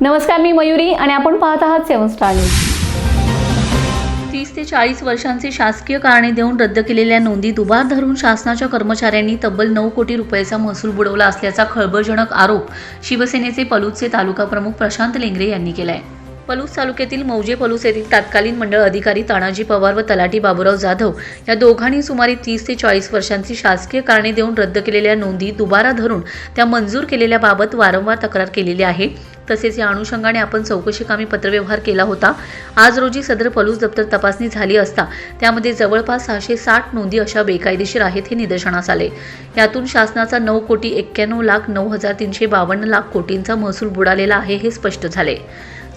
नमस्कार मी मयुरी आणि आपण पाहत आहात सेवन स्टार न्यूज. तीस ते चाळीस वर्षांचे शासकीय कारणे देऊन रद्द केलेल्या नोंदी दुबार धरून शासनाच्या कर्मचाऱ्यांनी तब्बल नऊ कोटी रुपयाचा महसूल बुडवला असल्याचा खळबळजनक आरोप शिवसेनेचे पलूसचे तालुका प्रमुख प्रशांत लेंगरे यांनी केला आहे पलूस तालुक्यातील मौजे पलूस येथील तात्कालीन मंडळ अधिकारी तानाजी पवार व तलाठी बाबूराव जाधव या दोघांनी सुमारे तीस ते चाळीस वर्षांची शासकीय कारणे देऊन रद्द केलेल्या नोंदी दुबारा धरून त्या मंजूर केलेल्याबाबत वारंवार तक्रार केलेली आहे. तसेच या अनुषंगाने आपण चौकशीकामी पत्रव्यवहार केला होता. आज रोजी सदर पलूस दप्तर तपासणी झाली असता त्यामध्ये जवळपास सहाशे साठ नोंदी अशा बेकायदेशीर आहेत हे निदर्शनास आले. यातून शासनाचा नऊ कोटी एक्क्याण्णव लाख नऊ हजार तीनशे बावन्न लाख कोटींचा महसूल बुडालेला आहे हे स्पष्ट झाले.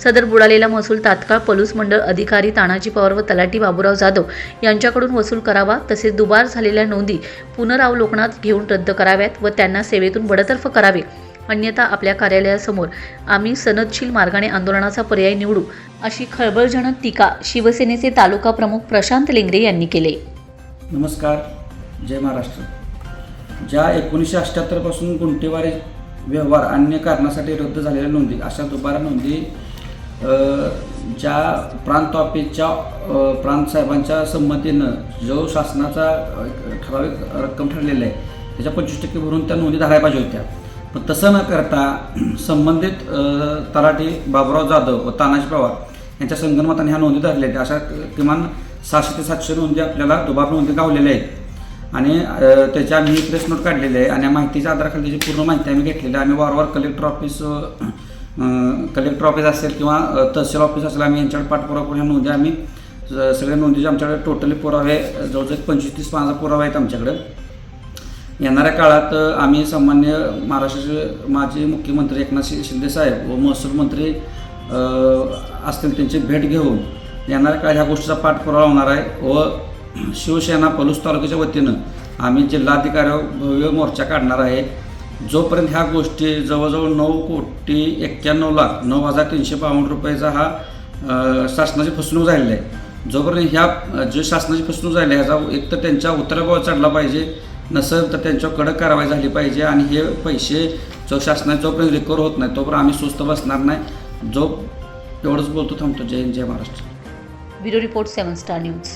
सदर बुडालेला महसूल तात्काळ पलूस मंडळ अधिकारी तानाजी पवार व तलाठी बाबूराव जाधव यांच्याकडून वसूल करावा तसेच दुबार झालेल्या नोंदी पुनरावलोकनात घेऊन रद्द कराव्यात व त्यांना सेवेतून बडतर्फ करावे. अन्यथा आपल्या कार्यालयासमोर आम्ही सनदशील मार्गाने आंदोलनाचा पर्याय निवडू अशी खळबळजनक टीका शिवसेनेचे तालुका प्रमुख प्रशांत लेंगरे यांनी केले. नमस्कार जय महाराष्ट्र. ज्या एकोणीसशे अठ्ठ्याहत्तरपासून गुंटेवारी व्यवहार अन्य कारणासाठी रद्द झालेल्या नोंदी अशा दुबारा नोंदी ज्या प्रांत ऑफिसच्या प्रांत साहेबांच्या संमतीनं जो शासनाचा ठराविक रक्कम ठरलेला आहे त्याच्या पंचवीस टक्के भरून त्या नोंदी धरायला पाहिजे होत्या. पण तसं न करता संबंधित तलाठी बाबुराव जाधव व तानाजी पवार यांच्या संगणमताने ह्या नोंदी धरल्या आहेत. अशा किमान सहाशे ते सातशे नोंदी आपल्याला दुबार नोंदी गावलेल्या आहेत. आणि त्याच्या आम्ही प्रेस नोट काढलेले आहे आणि माहितीच्या आधाराखाली त्याची पूर्ण माहिती आम्ही घेतलेली आहे आम्ही वारंवार कलेक्टर ऑफिस कलेक्टर ऑफिस असेल किंवा तहसील ऑफिस असेल आम्ही यांच्याकडे पाठपुरावा करून ह्या नोंदी आम्ही सगळ्या नोंदीचे आमच्याकडे टोटली पुरावे जवळजवळ पंचवीस तीस पानाचा पुरावा आहेत आमच्याकडे. येणाऱ्या काळात आम्ही सामान्य महाराष्ट्राचे माजी मुख्यमंत्री एकनाथ शिंदे साहेब व महसूल मंत्री असतील त्यांची भेट घेऊन येणाऱ्या काळात ह्या गोष्टीचा पाठपुरावा होणार आहे व शिवसेना पलूस तालुक्याच्या वतीनं आम्ही जिल्हाधिकाऱ्यावर भव्य मोर्चा काढणार आहे. जोपर्यंत ह्या गोष्टी जवळजवळ नऊ कोटी एक्क्याण्णव लाख नऊ हजार तीनशे बावन्न रुपयाचा हा शासनाची फसवणूक झालेली आहे. जोपर्यंत ह्या जे शासनाची फसवणूक झाली आहे ह्याचा एक तर त्यांच्या उत्तराभाव चढला पाहिजे नसेल तर त्यांच्यावर कडक कारवाई झाली पाहिजे आणि हे पैसे जो शासनाने जोपर्यंत रिकवर होत नाही तोपर्यंत आम्ही स्वस्त बसणार नाही. जो एवढंच बोलतो थांबतो. जय हिंद जय Maharashtra. Bureau report seven star news.